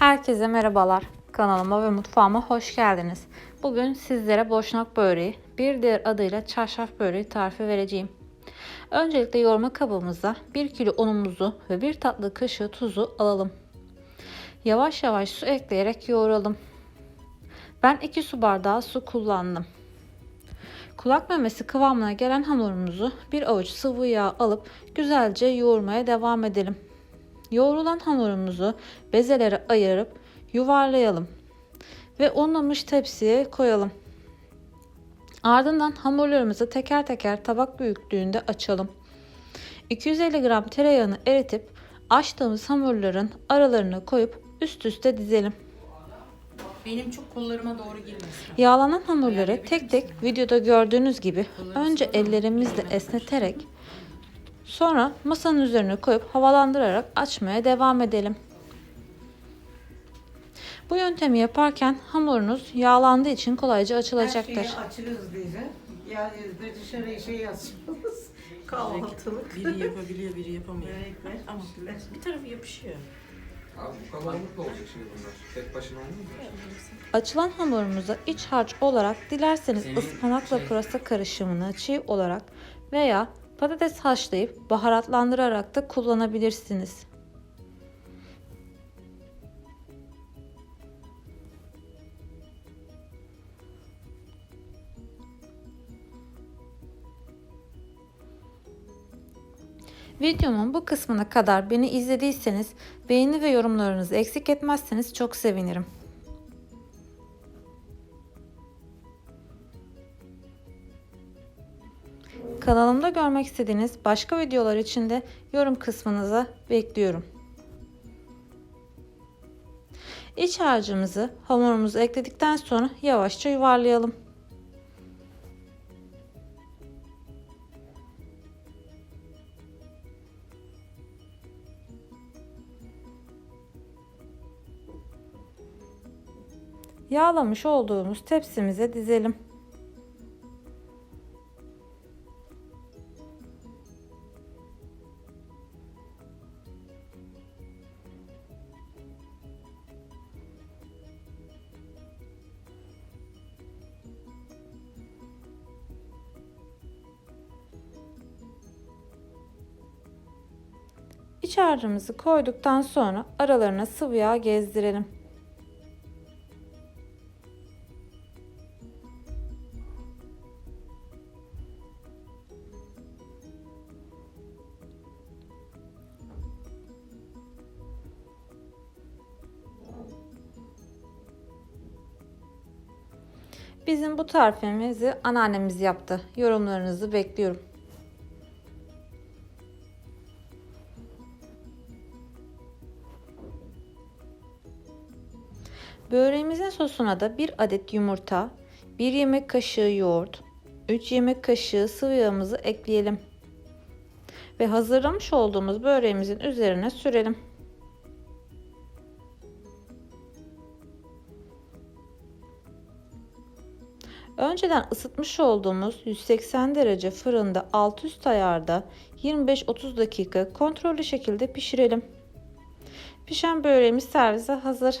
Herkese merhabalar. Kanalıma ve mutfağıma hoş geldiniz. Bugün sizlere boşnak böreği, bir diğer adıyla çarşaf böreği tarifi vereceğim. Öncelikle yoğurma kabımıza 1 kilo unumuzu ve 1 tatlı kaşığı tuzu alalım. Yavaş yavaş su ekleyerek yoğuralım. Ben 2 su bardağı su kullandım. Kulak memesi kıvamına gelen hamurumuzu bir avuç sıvı yağ alıp güzelce yoğurmaya devam edelim. Yoğrulan hamurumuzu bezelere ayırıp yuvarlayalım ve unlamış tepsiye koyalım. Ardından hamurlarımızı teker teker tabak büyüklüğünde açalım. 250 gram tereyağını eritip açtığımız hamurların aralarına koyup üst üste dizelim. Benim çok kollarıma doğru girmesin. Yağlanan hamurları tek tek videoda gördüğünüz gibi önce ellerimizle esneterek sonra masanın üzerine koyup havalandırarak açmaya devam edelim. Bu yöntemi yaparken hamurunuz yağlandığı için kolayca açılacaktır. Her şeyi açırız bize. Yani dışarıya şey yazıyoruz. Kahvaltılık. Biri yapabiliyor, biri yapamıyor. Börekler, Ama bir tarafı yapışıyor. Abi bu kalabalık olacak şimdi bunlar. Tek başına olmuyor mu? Açılan hamurumuza iç harç olarak dilerseniz ıspanakla pırasa karışımını çiğ olarak veya patates haşlayıp baharatlandırarak da kullanabilirsiniz. Videomun bu kısmına kadar beni izlediyseniz beğeni ve yorumlarınızı eksik etmezseniz çok sevinirim. Kanalımda görmek istediğiniz başka videolar için de yorum kısmınıza bekliyorum. İç harcımızı hamurumuzu ekledikten sonra yavaşça yuvarlayalım. Yağlamış olduğumuz tepsimize dizelim. İç harcımızı koyduktan sonra aralarına sıvı yağ gezdirelim. Bizim bu tarifimizi anneannemiz yaptı. Yorumlarınızı bekliyorum. Böreğimizin sosuna da 1 adet yumurta, 1 yemek kaşığı yoğurt, 3 yemek kaşığı sıvı yağımızı ekleyelim. Ve hazırlamış olduğumuz böreğimizin üzerine sürelim. Önceden ısıtmış olduğumuz 180 derece fırında alt üst ayarda 25-30 dakika kontrollü şekilde pişirelim. Pişen böreğimiz servise hazır.